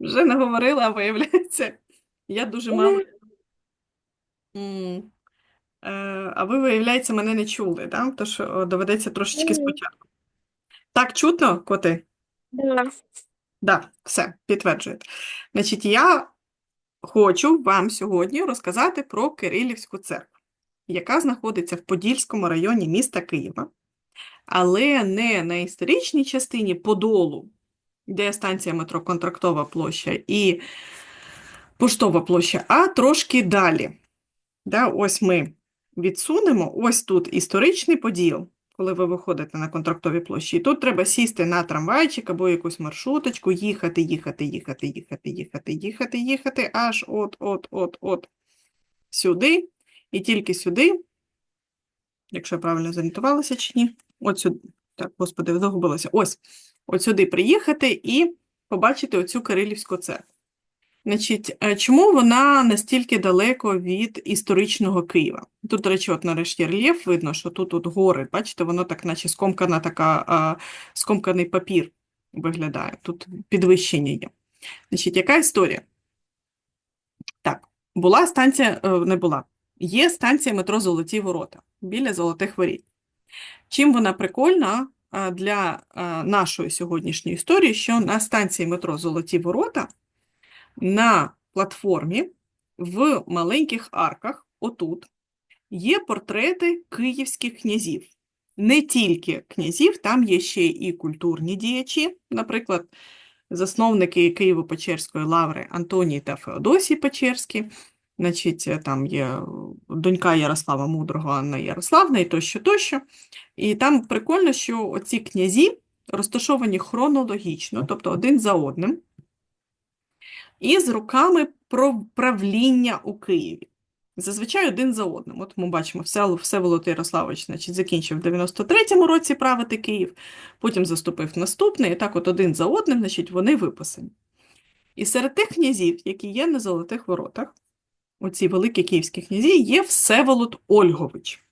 Вже наговорила, а виявляється, я дуже мало. Е, А ви, виявляється, мене не чули, да? Тож доведеться трошечки спочатку. Так, чутно, коти? Да. Да, все, підтверджуєте. Значить, я хочу вам сьогодні розказати про Кирилівську церкву, яка знаходиться в Подільському районі міста Києва, але не на історичній частині Подолу, де станція метро Контрактова площа і Поштова площа, а трошки далі. Да, ось ми відсунемо, ось тут історичний поділ, коли ви виходите на контрактові площі. І тут треба сісти на трамвайчик або якусь маршруточку, їхати, їхати, їхати, їхати, їхати, їхати, їхати, аж от, от, от, от сюди. І тільки сюди, якщо я правильно зорієнтувалася чи ні, от сюди. Так, господи, загубилася. Ось, от сюди приїхати і побачити оцю Кирилівську церкву. Значить, е, чому вона настільки далеко від історичного Києва? Тут, до речі, от нарешті рельєф видно, що тут от гори, бачите, воно так, наче скомкана така, а, скомканий папір виглядає. Тут підвищення є. Значить, яка історія? Так, була станція, е, не була. Є станція метро Золоті Ворота біля Золотих Воріт. Чим вона прикольна для нашої сьогоднішньої історії, що на станції метро Золоті Ворота на платформі в маленьких арках, отут, є портрети київських князів. Не тільки князів, там є ще і культурні діячі, наприклад, засновники Києво-Печерської лаври Антоній та Феодосій Печерські. Значить, там є донька Ярослава Мудрого, Анна Ярославна і тощо, тощо. І там прикольно, що оці князі розташовані хронологічно, тобто один за одним і з роками про правління у Києві. Зазвичай один за одним. От ми бачимо, Всеволод Ярославович значить, закінчив в 93-му році правити Київ, потім заступив наступний, і так от один за одним значить, вони виписані. І серед тих князів, які є на Золотих Воротах, оці великі київські князі, є Всеволод Ольгович.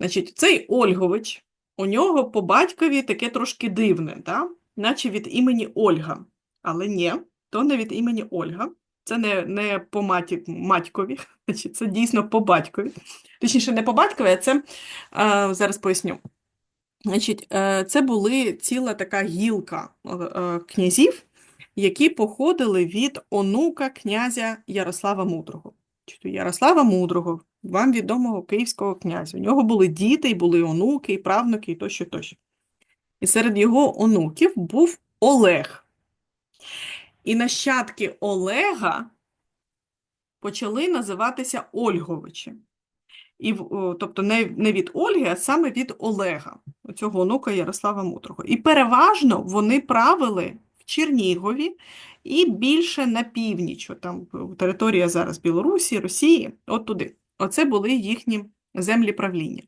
Значить, цей Ольгович, у нього по батькові таке трошки дивне, да? наче від імені Ольга. Але ні, то не від імені Ольга. Це не, не по маті, матькові, значить, це дійсно по батькові. Точніше, не по батькові, а це е, зараз поясню. Значить, е, це були ціла така гілка е, е, князів, які походили від онука князя Ярослава Мудрого. Чи Ярослава Мудрого, вам відомого київського князя. У нього були діти, і були онуки, і правнуки, і тощо, тощо. І серед його онуків був Олег. І нащадки Олега почали називатися Ольговичі. І, тобто не, не від Ольги, а саме від Олега, цього онука Ярослава Мудрого. І переважно вони правили Чернігові і більше на північ, там е, територія зараз Білорусі, Росії, от туди. Оце були їхні землі правління.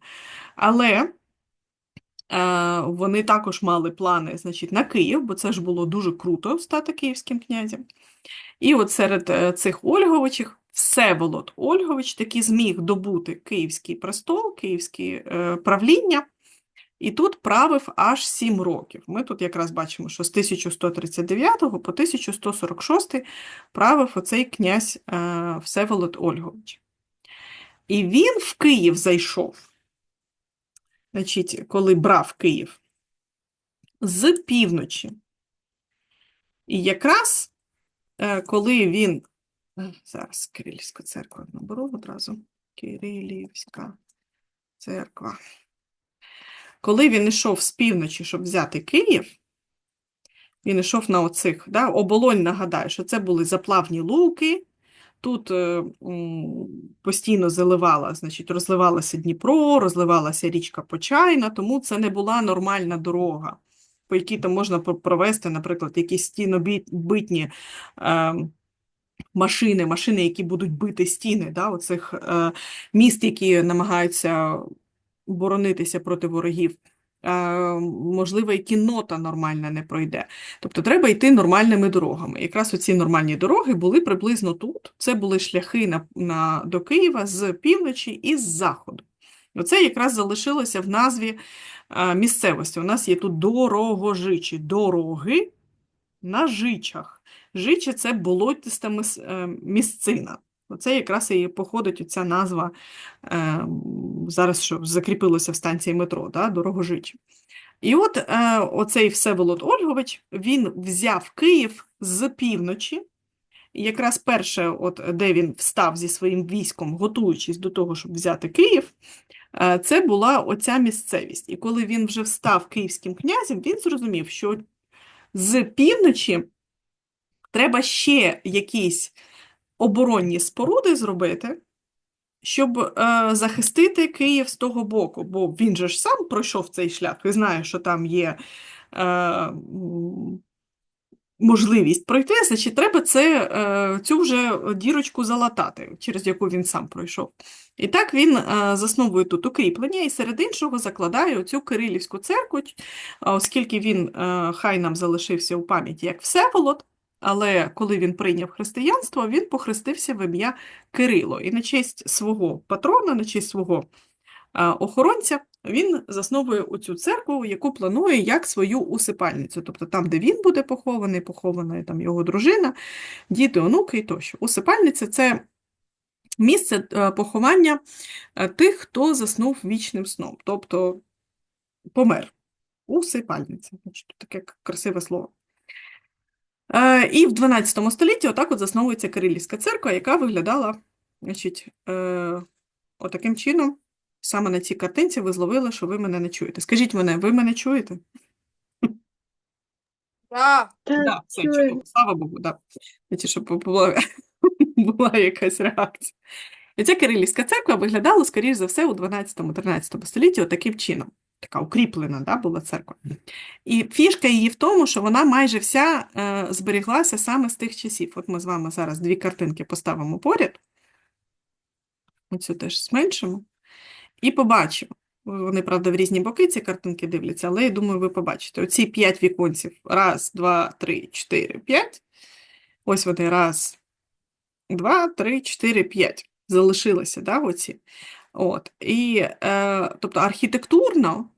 Але е, вони також мали плани, значить, на Київ, бо це ж було дуже круто стати київським князем. І от серед е, цих Ольговичів Всеволод Ольгович таки зміг добути київський престол, київське правління, і тут правив аж 7 років. Ми тут якраз бачимо, що з 1139 по 1146 правив оцей князь е, Всеволод Ольгович. І він в Київ зайшов, значить, коли брав Київ, з півночі. І якраз е, коли він Е, Зараз Кирилівська церква наберу одразу. Кирилівська церква. Коли він йшов з півночі, щоб взяти Київ, він йшов на оцих, да, оболонь, нагадаю, що це були заплавні луки, тут е, постійно заливала, значить, розливалося Дніпро, розливалася річка Почайна, тому це не була нормальна дорога, по якій там можна провести, наприклад, якісь стінобитні е, машини, машини, які будуть бити стіни, да, оцих е, міст, які намагаються боронитися проти ворогів. Можливо, і кіннота нормальна не пройде. Тобто треба йти нормальними дорогами. Якраз оці нормальні дороги були приблизно тут. Це були шляхи на, на, до Києва з півночі і з заходу. Оце якраз залишилося в назві місцевості. У нас є тут дорогожичі, дороги, на жичах. Жичі – це болотиста е, місцина. Оце якраз і походить оця назва, е, зараз що закріпилося в станції метро, да, Дорогожичі. І от е, оцей Всеволод Ольгович, він взяв Київ з півночі, і якраз перше, от, де він встав зі своїм військом, готуючись до того, щоб взяти Київ, е, це була оця місцевість. І коли він вже встав київським князем, він зрозумів, що з півночі треба ще якісь оборонні споруди зробити, щоб е, захистити Київ з того боку, бо він же ж сам пройшов цей шлях і знає, що там є е, можливість пройти, значить, треба це, е, цю вже дірочку залатати, через яку він сам пройшов. І так він е, засновує тут укріплення і серед іншого закладає оцю Кирилівську церкву, оскільки він е, хай нам залишився у пам'яті як Всеволод, але коли він прийняв християнство, він похрестився в ім'я Кирило. І на честь свого патрона, на честь свого охоронця, він засновує оцю церкву, яку планує як свою усипальницю. Тобто там, де він буде похований, похована там його дружина, діти, онуки і тощо. Усипальниця – це місце е, поховання е, тих, хто заснув вічним сном, тобто помер. Усипальниця. Таке красиве слово. Е, І в 12 столітті отак от засновується Кирилівська церква, яка виглядала значить, е, отаким чином. Саме на цій картинці ви зловили, що ви мене не чуєте. Скажіть мене, ви мене чуєте? Да. Да, все, чудово, слава Богу, да. Значить, щоб була, була якась реакція. І ця Кирилівська церква виглядала, скоріш за все, у 12-13 столітті таким чином. Така укріплена да, була церква. І фішка її в тому, що вона майже вся е, зберіглася саме з тих часів. От ми з вами зараз дві картинки поставимо поряд. Оцю теж зменшимо. І побачимо. Вони, правда, в різні боки ці картинки дивляться, але я думаю, ви побачите. Оці п'ять віконців. Раз, два, три, чотири, п'ять. Ось вони. Раз, два, три, чотири, п'ять. Залишилися, да, оці. От. І, е, тобто, архітектурно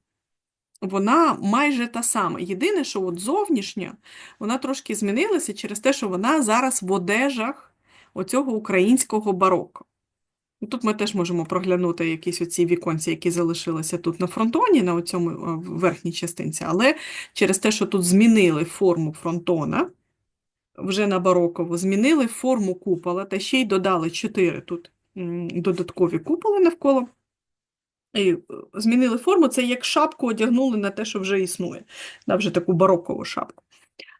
вона майже та сама. Єдине, що от зовнішня, вона трошки змінилася через те, що вона зараз в одежах оцього українського бароко. Ну, Тут ми теж можемо проглянути якісь оці віконці, які залишилися тут на фронтоні, на цьому верхній частинці, але через те, що тут змінили форму фронтона, вже на барокову, змінили форму купола, та ще й додали чотири тут додаткові куполи навколо. І е, змінили форму, це як шапку одягнули на те, що вже існує, да, вже таку барокову шапку.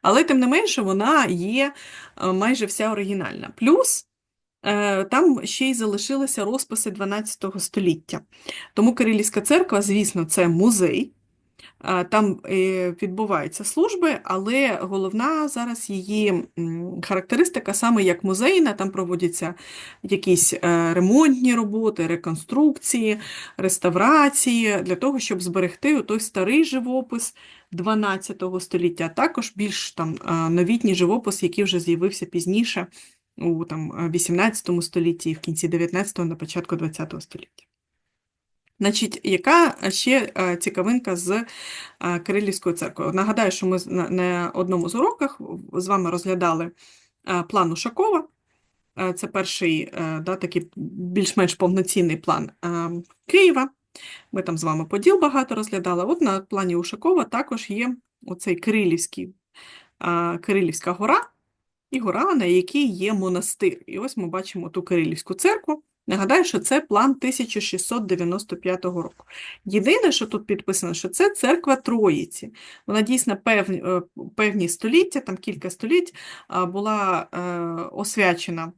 Але тим не менше, вона є е, майже вся оригінальна. Плюс е, там ще й залишилися розписи 12 століття. Тому Кирилівська церква, звісно, це музей. Там е, відбуваються служби, але головна зараз її характеристика саме як музейна, там проводяться якісь е, ремонтні роботи, реконструкції, реставрації для того, щоб зберегти той старий живопис 12 століття, а також більш там е, новітній живопис, який вже з'явився пізніше у там, е, 18 столітті в кінці 19-го, на початку 20 століття. Значить, яка ще е, цікавинка з е, Кирилівською церквою? Нагадаю, що ми на, одному з уроках з вами розглядали е, план Ушакова. Це перший да, такий більш-менш повноцінний план Києва. Ми там з вами поділ багато розглядали. От на плані Ушакова також є оцей Кирилівський, Кирилівська гора і гора, на якій є монастир. І ось ми бачимо ту Кирилівську церкву. Нагадаю, що це план 1695 року. Єдине, що тут підписано, що це церква Троїці. Вона дійсно певні, е, певні століття, там кілька століть, була е, освячена,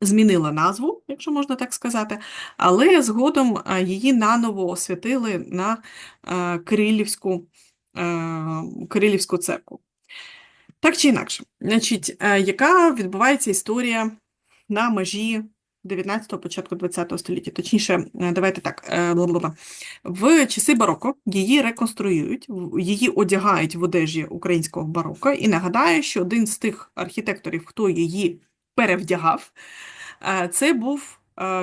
змінила назву, якщо можна так сказати, але згодом е, її наново освятили на Кирилівську, Кирилівську церкву. Так чи інакше, значить, яка відбувається історія на межі 19-го, початку 20-го століття? Точніше, е, давайте так, е, в часи бароко її реконструюють, її одягають в одежі українського бароко, і нагадаю, що один з тих архітекторів, хто її перевдягав, е, це був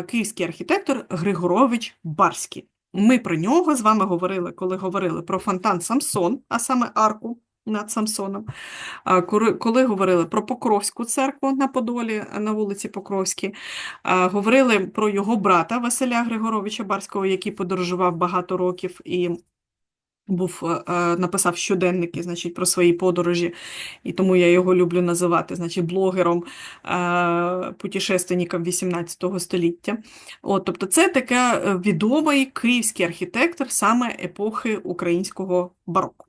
київський архітектор Григорович Барський. Ми про нього з вами говорили, коли говорили про фонтан Самсон, а саме арку над Самсоном. Коли, говорили про Покровську церкву на Подолі, на вулиці Покровській, говорили про його брата Василя Григоровича Барського, який подорожував багато років і був, е, е, написав щоденники, значить, про свої подорожі, і тому я його люблю називати, значить, блогером, е, путешественником 18 століття. От, тобто це таке е, відомий київський архітектор саме епохи українського бароко.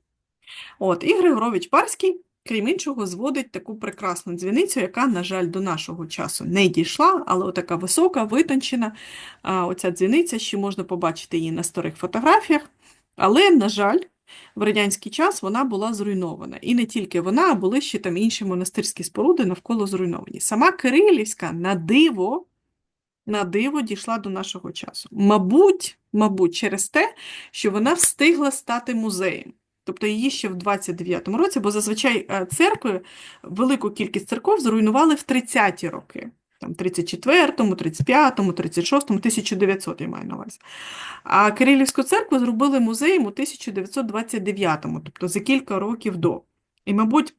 От, і Григорович Барський, крім іншого, зводить таку прекрасну дзвіницю, яка, на жаль, до нашого часу не дійшла, але отака висока, витончена. Оця дзвіниця, ще можна побачити її на старих фотографіях. Але, на жаль, в радянський час вона була зруйнована. І не тільки вона, а були ще там інші монастирські споруди навколо зруйновані. Сама Кирилівська на диво, на диво дійшла до нашого часу. Мабуть, мабуть, через те, що вона встигла стати музеєм. Тобто її ще в 29-му році, бо зазвичай е, церкви, велику кількість церков зруйнували в 30-ті роки. Там 34-му, 35-му, 36-му, 1900 я маю на увазі. А Кирилівську церкву зробили музеєм у 1929-му, тобто за кілька років до. І, мабуть,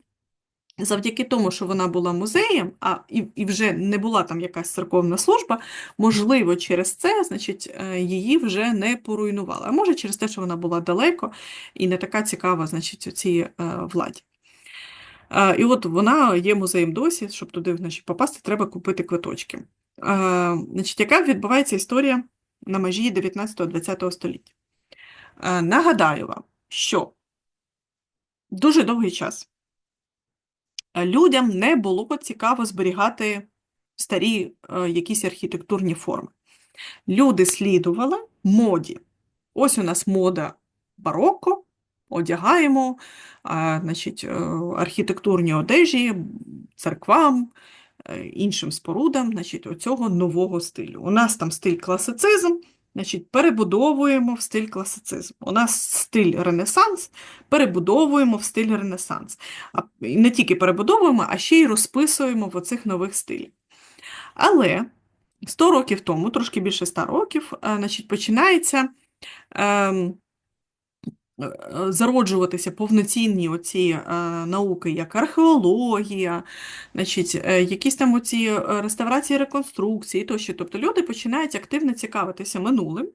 завдяки тому, що вона була музеєм, а і, і вже не була там якась церковна служба, можливо, через це, значить, е, її вже не поруйнували. А може, через те, що вона була далеко і не така цікава, значить, у цій е, владі. Е, І от вона є музеєм досі, щоб туди значить, попасти, треба купити квиточки. Значить, яка відбувається історія на межі 19-20 століття? Нагадаю вам, що дуже довгий час людям не було цікаво зберігати старі е, якісь архітектурні форми. Люди слідували моді. Ось у нас мода бароко, одягаємо а, значить, е, архітектурні одежі церквам, е, іншим спорудам значить, оцього нового стилю. У нас там стиль класицизм, значить, перебудовуємо в стиль класицизм. У нас стиль ренесанс, перебудовуємо в стиль ренесанс. А не тільки перебудовуємо, а ще й розписуємо в оцих нових стилях. Але 100 років тому, трошки більше 100 років, е, значить, починається е, зароджуватися повноцінні оці е, науки, як археологія, значить, е, якісь там оці е, реставрації, реконструкції тощо. Тобто люди починають активно цікавитися минулим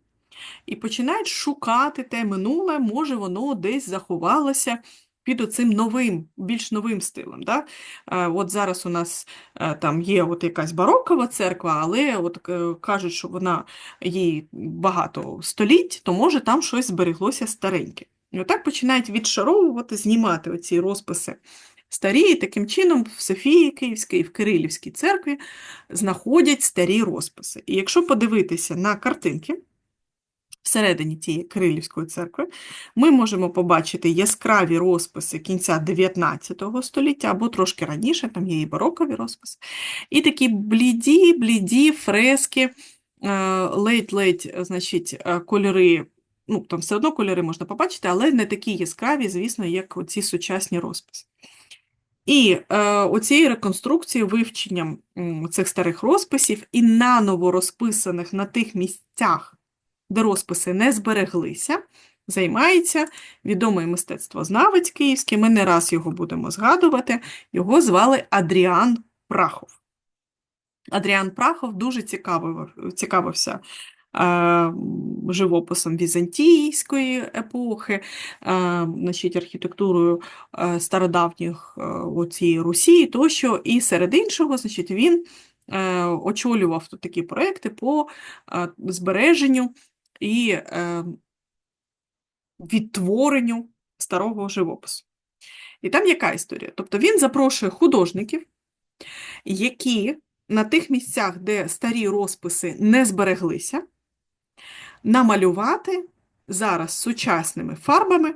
і починають шукати те минуле, може воно десь заховалося під оцим новим, більш новим стилем. Да? Е, От зараз у нас е, там є от якась барокова церква, але от е, кажуть, що вона їй багато століть, то може там щось збереглося стареньке. Отак починають відшаровувати, знімати оці розписи старі, і таким чином в Софії Київській і в Кирилівській церкві знаходять старі розписи. І якщо подивитися на картинки, всередині тієї Кирилівської церкви, ми можемо побачити яскраві розписи кінця 19 століття або трошки раніше, там є і барокові розписи, і такі бліді, бліді фрески, е, ледь-ледь, значить, е, кольори, ну, там все одно кольори можна побачити, але не такі яскраві, звісно, як оці сучасні розписи. І е, оцією реконструкцією, вивченням цих старих розписів і наново розписаних на тих місцях, де розписи не збереглися, займається відомий мистецтвознавець київський, ми не раз його будемо згадувати, його звали Адріан Прахов. Адріан Прахов дуже цікавив, цікавився живописом візантійської епохи, значить, архітектурою стародавніх е, оцієї Русі тощо, і серед іншого, значить, він е, очолював такі проекти по е, збереженню і відтворенню старого живопису. І там яка історія? Тобто він запрошує художників, які на тих місцях, де старі розписи не збереглися, намалювати зараз сучасними фарбами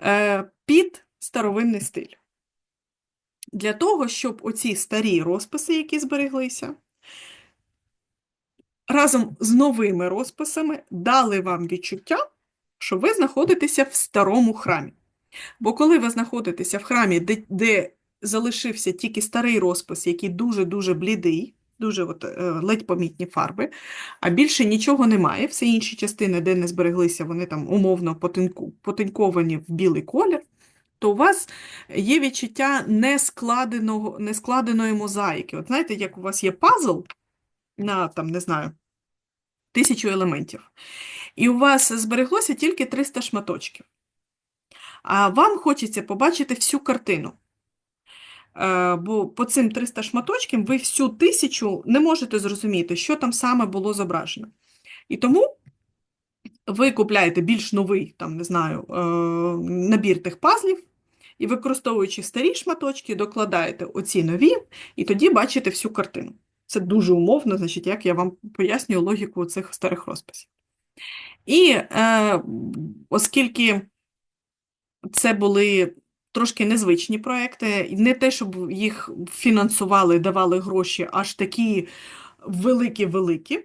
е, під старовинний стиль. Для того, щоб оці старі розписи, які збереглися, разом з новими розписами дали вам відчуття, що ви знаходитеся в старому храмі. Бо коли ви знаходитеся в храмі, де, де залишився тільки старий розпис, який дуже-дуже блідий, дуже от, е, ледь помітні фарби, а більше нічого немає, всі інші частини, де не збереглися, вони там умовно потинку, потинковані в білий колір, то у вас є відчуття нескладеного, нескладеної мозаїки. От знаєте, як у вас є пазл на, там, не знаю, тисячу елементів, і у вас збереглося тільки 300 шматочків. А вам хочеться побачити всю картину. Е, Бо по цим 300 шматочкам ви всю тисячу не можете зрозуміти, що там саме було зображено. І тому ви купляєте більш новий, там, не знаю, е, набір тих пазлів, і використовуючи старі шматочки, докладаєте оці нові, і тоді бачите всю картину. Це дуже умовно, значить, як я вам пояснюю логіку цих старих розписів. І е, оскільки це були трошки незвичні проекти, не те, щоб їх фінансували, давали гроші аж такі великі-великі,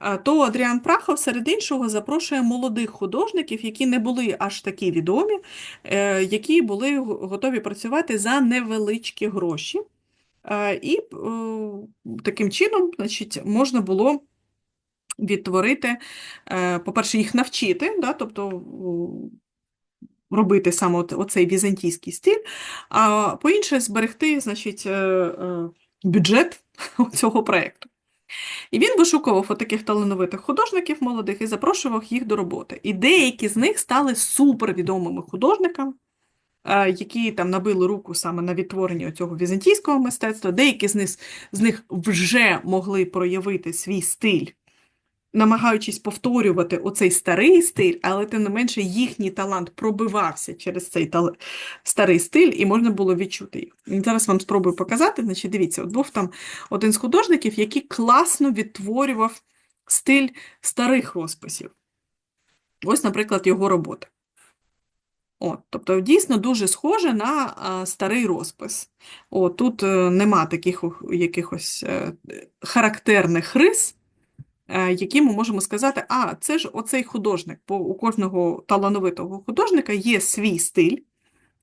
е, то Адріан Прахов серед іншого запрошує молодих художників, які не були аж такі відомі, е, які були готові працювати за невеличкі гроші. Е, І таким чином, значить, можна було відтворити, по-перше, їх навчити, да, тобто робити саме оцей візантійський стиль, а по-інше, зберегти значить, бюджет цього проєкту. І він вишукував таких талановитих художників молодих і запрошував їх до роботи. І деякі з них стали супервідомими художниками, які там набили руку саме на відтворенні цього візантійського мистецтва, деякі з них, з них вже могли проявити свій стиль намагаючись повторювати оцей старий стиль, але тим не менше їхній талант пробивався через цей старий стиль, і можна було відчути їх. Зараз вам спробую показати. Значить, Дивіться, от був там один з художників, який класно відтворював стиль старих розписів. Ось, наприклад, його роботи. От, Тобто, дійсно дуже схоже на а, старий розпис. От, Тут е, нема таких якихось е, характерних рис, які ми можемо сказати, а це ж оцей художник, бо у кожного талановитого художника є свій стиль,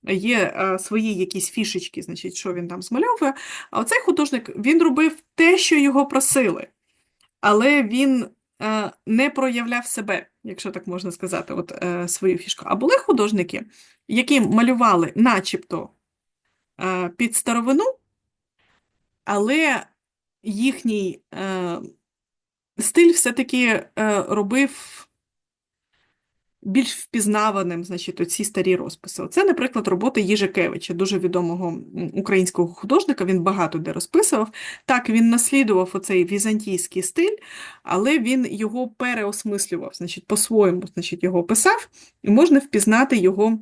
є е, свої якісь фішечки, значить, що він там змальовує. А оцей художник він робив те, що його просили, але він е, не проявляв себе, якщо так можна сказати, от свою фішку. А були художники, які малювали начебто під старовину, але їхній стиль все-таки е, робив більш впізнаваним значить, оці старі розписи. Це, наприклад, робота Їжикевича, дуже відомого українського художника, він багато де розписував. Так, він наслідував оцей візантійський стиль, але він його переосмислював, значить, по-своєму значить, його писав, і можна впізнати його.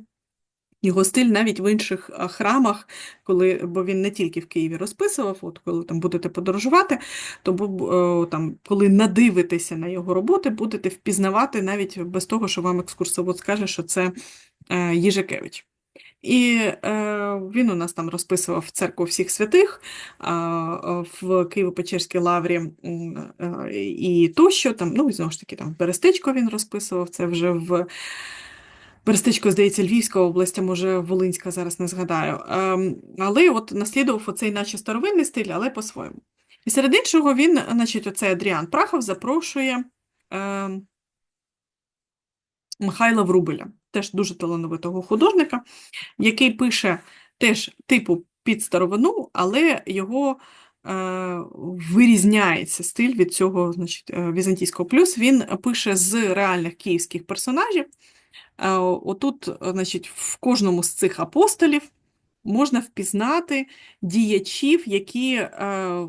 Його стиль навіть в інших храмах, коли, бо він не тільки в Києві розписував, от коли там будете подорожувати, то там, коли надивитеся на його роботи, будете впізнавати навіть без того, що вам екскурсовод скаже, що це е, Їжикевич. І е, він у нас там розписував церкву всіх святих е, в Києво-Печерській лаврі е, і тощо, там, ну, знову ж таки, там Берестечко він розписував, це вже в Берестичко, здається, Львівська область, а може Волинська, зараз не згадаю. Ем, але от наслідував оцей наче старовинний стиль, але по-своєму. І серед іншого він, значить, оцей Адріан Прахов запрошує е, Михайла Врубеля, теж дуже талановитого художника, який пише теж типу під старовину, але його е, вирізняється стиль від цього значить, е, візантійського. Плюс він пише з реальних київських персонажів. Е, отут, значить, в кожному з цих апостолів можна впізнати діячів, які е,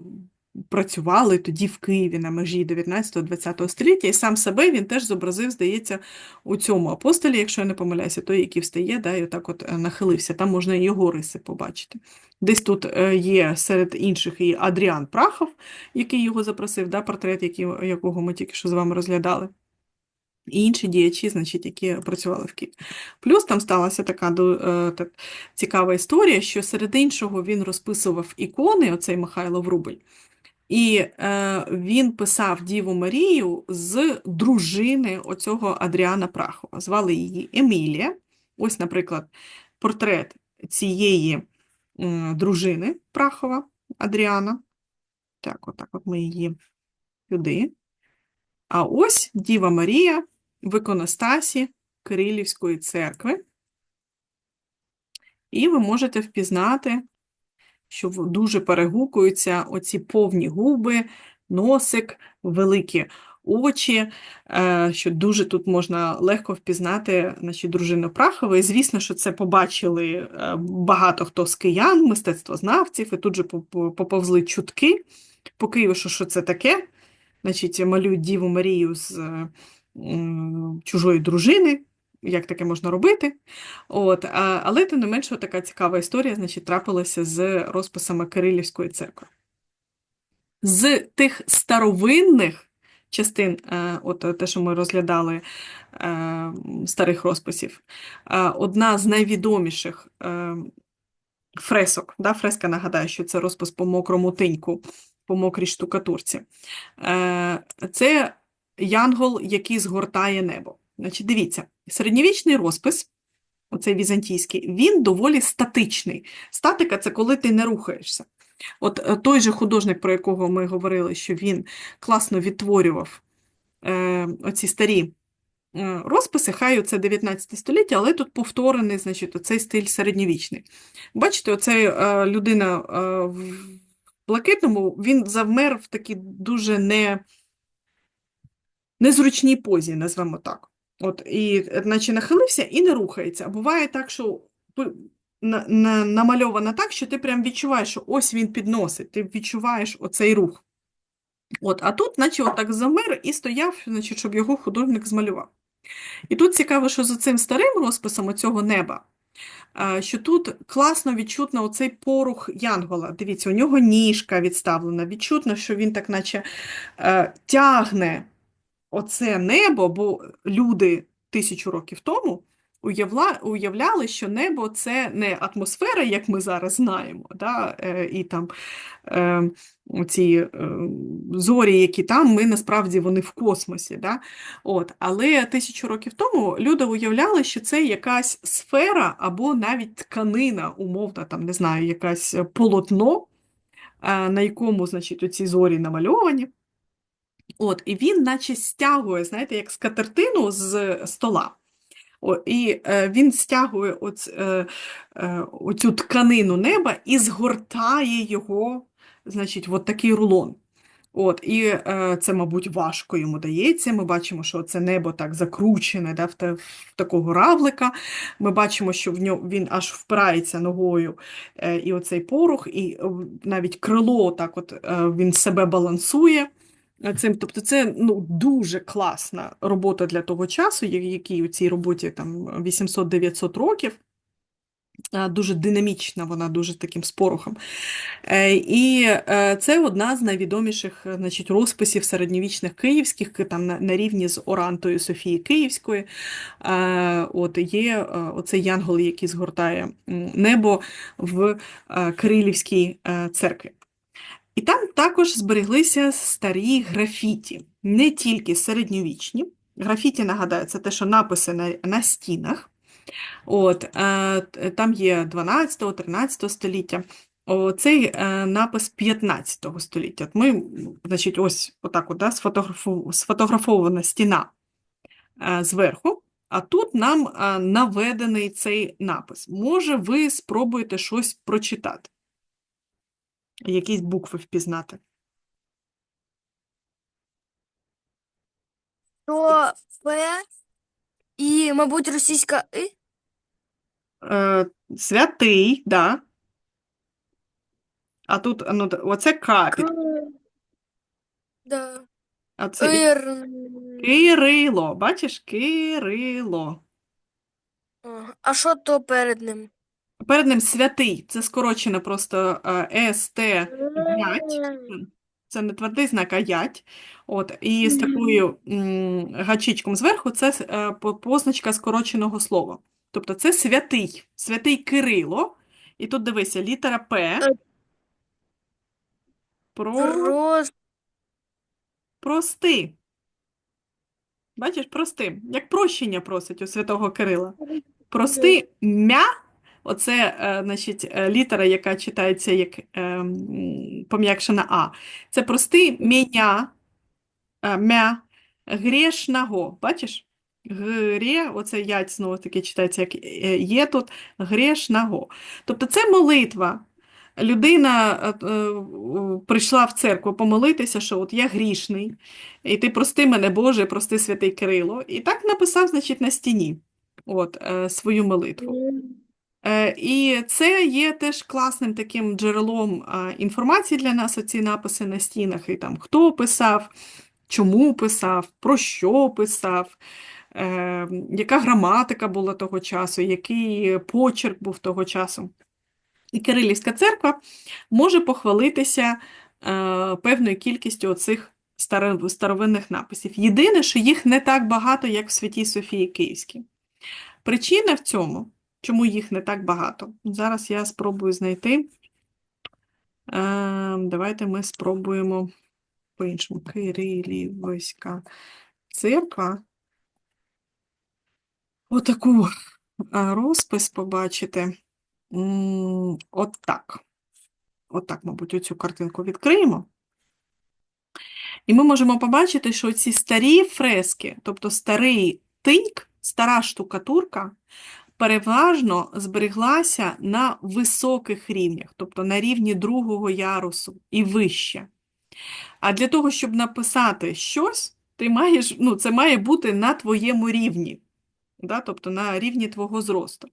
працювали тоді в Києві на межі 19-20 століття, і сам себе він теж зобразив, здається, у цьому апостолі, якщо я не помиляюся, той, який встає, да, і отак от е, нахилився. Там можна його риси побачити. Десь тут є серед інших і Адріан Прахов, який його запросив, да, портрет, якого ми тільки що з вами розглядали і інші діячі, значить, які працювали в Києві. Плюс там сталася така е, так, цікава історія, що серед іншого він розписував ікони, оцей Михайло Врубель, і е, він писав Діву Марію з дружини оцього Адріана Прахова. Звали її Емілія. Ось, наприклад, портрет цієї е, дружини Прахова Адріана. Так, отак от ми її сюди. А ось Діва Марія в іконостасі Кирилівської церкви. і ви можете впізнати, що дуже перегукуються оці повні губи, носик, великі очі, е, що дуже тут можна легко впізнати значить, дружину Прахової. Звісно, що це побачили е, багато хто з киян, мистецтвознавців, і тут же поповзли чутки по Києву, що, це таке. Значить, малюють Діву Марію з е, чужої дружини. Як таке можна робити? От, але тим не менше, така цікава історія, значить, трапилася з розписами Кирилівської церкви. З тих старовинних частин, е, от е, те, що ми розглядали е, старих розписів, одна з найвідоміших фресок, да, фреска нагадаю, що це розпис по мокрому тиньку, по мокрій штукатурці. Це янгол, який згортає небо. Значить, дивіться, середньовічний розпис, оцей візантійський, він доволі статичний. Статика це коли ти не рухаєшся. От е, той же художник, про якого ми говорили, що він класно відтворював е, оці старі е, розписи, хай це 19 століття, але тут повторений, значить, оцей стиль середньовічний. Бачите, оцей е, людина в блакитному, він завмер в такій дуже не, незручній позі, назвемо так. От, і, наче нахилився і не рухається. А буває так, що на, на, намальовано так, що ти прям відчуваєш, що ось він підносить, ти відчуваєш оцей рух. От, а тут, наче отак замер і стояв, значить, щоб його художник змалював. І тут цікаво, що за цим старим розписом цього неба, що тут класно відчутно оцей порух Янгола. Дивіться, у нього ніжка відставлена, відчутно, що він так наче е, тягне оце небо, бо люди тисячу років тому уявляли, що небо це не атмосфера, як ми зараз знаємо, да, е, і там е, ці е, зорі, які там, ми насправді вони в космосі. Да? От, але тисячу років тому люди уявляли, що це якась сфера або навіть тканина, умовно, там, не знаю, якась полотно, на якому, значить, оці зорі намальовані. От, і він наче стягує, знаєте, як скатертину з стола. О, і е, він стягує оць, е, е, оцю тканину неба і згортає його, значить, от такий рулон. От, і е, це, мабуть, важко йому дається. Ми бачимо, що це небо так закручене, да, в, те, в такого равлика. Ми бачимо, що в нього він аж впирається ногою, е, і оцей порух, і е, навіть крило так от е, він себе балансує. Е, Цим, тобто це ну, дуже класна робота для того часу, який у цій роботі там 800-900 років. Е, Дуже динамічна, вона дуже таким спорухом. Е, І це одна з найвідоміших значить, розписів середньовічних київських, там на, рівні з Орантою Софії Київської. От є оцей янгол, який згортає небо в Кирилівській церкві. І там також збереглися старі графіті, не тільки середньовічні. Графіті, нагадаю, це те, що написи на, на стінах. От, е, там є 12-13 століття. Оцей е, напис 15 століття. От Ми, значить, ось отак от, да, сфотографована стіна е, зверху, а тут нам наведений цей напис. Може, ви спробуєте щось прочитати, якісь букви впізнати. То П і, мабуть, російська И. Е, святий, да. А тут, ну, оце К, під, Да. а це Ир. Кирило, бачиш, Кирило. А, що то перед ним? Перед ним святий, це скорочено просто е, СТ ять. Це не твердий знак, а ять. От, і з такою гачичком зверху це е, позначка скороченого слова. Тобто це святий, святий Кирило. І тут дивися, літера П. Про... Прости. Бачиш, прости. Як прощення просить у святого Кирила. Прости мя. Оце, е, значить, е, літера, яка читається як е, пом'якшена А. Це прости меня, е, мя, грешного. Бачиш? Гре, оце ять знову таки читається як є тут грешного. Тобто це молитва. Людина прийшла в церкву помолитися, що от я грішний, і ти прости мене, Боже, прости святий Кирило. І так написав, значить, на стіні от, свою молитву. Е, І це є теж класним таким джерелом інформації для нас, оці написи на стінах, і там хто писав, чому писав, про що писав, е, яка граматика була того часу, який почерк був того часу. І Кирилівська церква може похвалитися е, певною кількістю оцих старовинних написів. Єдине, що їх не так багато, як в Святій Софії Київській. Причина в цьому, чому їх не так багато. Зараз я спробую знайти. Е, давайте ми спробуємо по-іншому. Кирилівська церква. Отаку розпис побачите. От так. От так, мабуть, оцю картинку відкриємо. І ми можемо побачити, що ці старі фрески, тобто старий тиньк, стара штукатурка, переважно збереглася на високих рівнях, тобто на рівні другого ярусу і вище. А для того, щоб написати щось, ти маєш, ну, це має бути на твоєму рівні, да? Тобто на рівні твого зросту.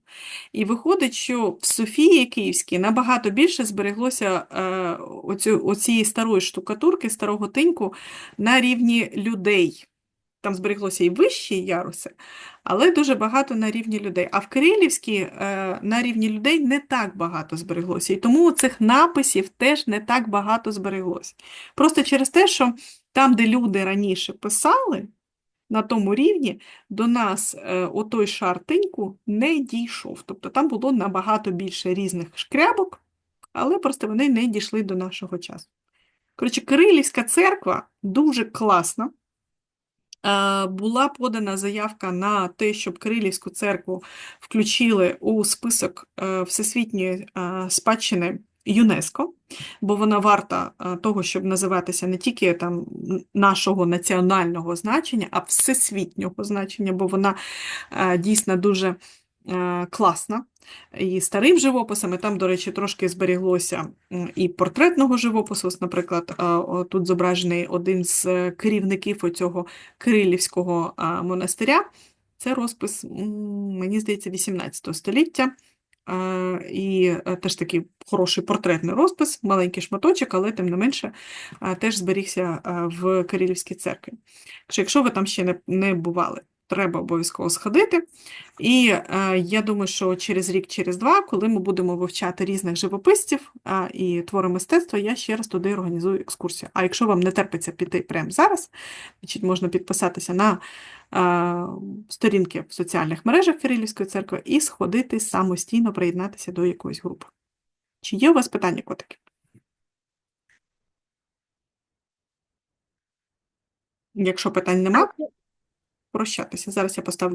І виходить, що в Софії Київській набагато більше збереглося е, оцієї старої штукатурки, старого тиньку на рівні людей. Там збереглося і вищі яруси, але дуже багато на рівні людей. А в Кирилівській е, на рівні людей не так багато збереглося. І тому цих написів теж не так багато збереглося. Просто через те, що там, де люди раніше писали, на тому рівні до нас е, отой шар тиньку не дійшов. Тобто там було набагато більше різних шкрябок, але просто вони не дійшли до нашого часу. Коротше, Кирилівська церква дуже класна. Е, Була подана заявка на те, щоб Кирилівську церкву включили у список е, Всесвітньої е, спадщини ЮНЕСКО, бо вона варта того, щоб називатися не тільки там нашого національного значення, а всесвітнього значення, бо вона дійсно дуже класна. І старим живописом, і там, до речі, трошки зберіглося і портретного живопису. Наприклад, е, тут зображений один з е, керівників оцього Кирилівського монастиря. Це розпис, мені здається, 18 століття. Е, І е, теж такий хороший портретний розпис, маленький шматочок, але тим не менше е, теж зберігся е, в Кирилівській церкві. Якщо ви там ще не бували, треба обов'язково сходити. І е, я думаю, що через рік, через два, коли ми будемо вивчати різних живописців а, і твори мистецтва, я ще раз туди організую екскурсію. А якщо вам не терпиться піти прямо зараз, значить можна підписатися на е, сторінки в соціальних мережах Кирилівської церкви і сходити самостійно приєднатися до якоїсь групи. Чи є у вас питання, котики? Якщо питань нема, прощатися. Зараз я поставлю.